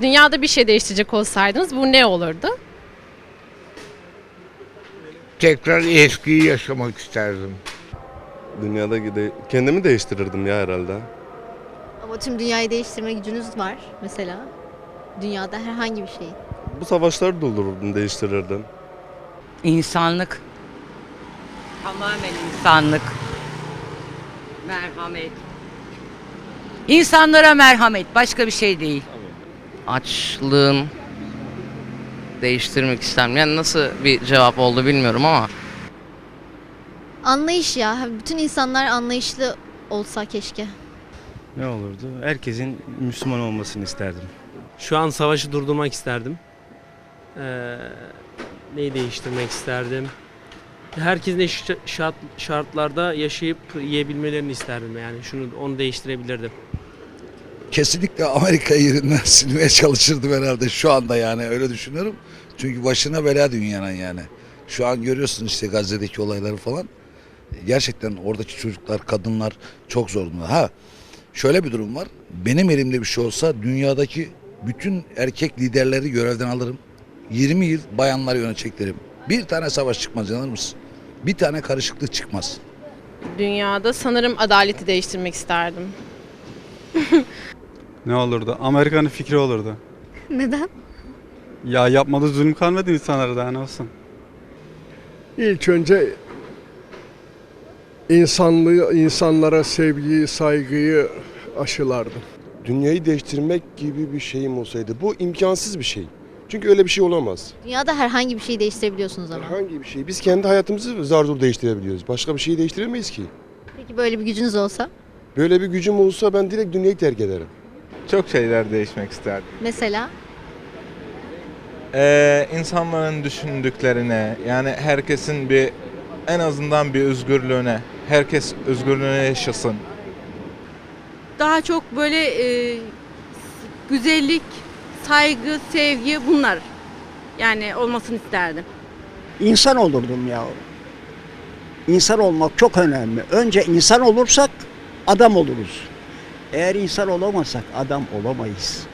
Dünyada bir şey değiştirecek olsaydınız bu ne olurdu? Tekrar eskiyi yaşamak isterdim. Dünyada gide kendimi değiştirirdim ya herhalde. Ama tüm dünyayı değiştirme gücünüz var mesela. Dünyada herhangi bir şey. Bu savaşları doldururdum, değiştirirdim. İnsanlık. Tamamen insanlık. Merhamet. İnsanlara merhamet. Başka bir şey değil. açlığın değiştirmek isterim. Yani nasıl bir cevap oldu bilmiyorum ama Anlayış ya. Bütün insanlar anlayışlı olsa keşke. Ne olurdu? Herkesin Müslüman olmasını isterdim. Şu an savaşı durdurmak isterdim. Ee, neyi değiştirmek isterdim? Herkesin eşit şart, şartlarda yaşayıp yiyebilmelerini isterdim yani. Şunu onu değiştirebilirdim. kesinlikle Amerika yerinden silmeye çalışırdım herhalde şu anda yani öyle düşünüyorum. Çünkü başına bela dünyanın yani. Şu an görüyorsun işte Gazze'deki olayları falan. Gerçekten oradaki çocuklar, kadınlar çok zor durumda. Ha şöyle bir durum var. Benim elimde bir şey olsa dünyadaki bütün erkek liderleri görevden alırım. 20 yıl bayanları yöneteceklerim. Bir tane savaş çıkmaz inanır mısın? Bir tane karışıklık çıkmaz. Dünyada sanırım adaleti değiştirmek isterdim. Ne olurdu? Amerika'nın fikri olurdu. Neden? Ya yapmadığı zulüm kalmadı insanlara daha ne olsun. İlk önce insanlığı, insanlara sevgiyi, saygıyı aşılardım. Dünyayı değiştirmek gibi bir şeyim olsaydı bu imkansız bir şey. Çünkü öyle bir şey olamaz. Dünyada herhangi bir şeyi değiştirebiliyorsunuz ama. Herhangi bir şey. Biz kendi hayatımızı zar zor değiştirebiliyoruz. Başka bir şeyi değiştiremeyiz ki. Peki böyle bir gücünüz olsa? Böyle bir gücüm olsa ben direkt dünyayı terk ederim. Çok şeyler değişmek isterdim. Mesela Ee, insanların düşündüklerine yani herkesin bir en azından bir özgürlüğüne herkes özgürlüğüne yaşasın. Daha çok böyle e, güzellik, saygı, sevgi bunlar. Yani olmasını isterdim. İnsan olurdum ya. İnsan olmak çok önemli. Önce insan olursak adam oluruz. Eğer insan olamazsak adam olamayız.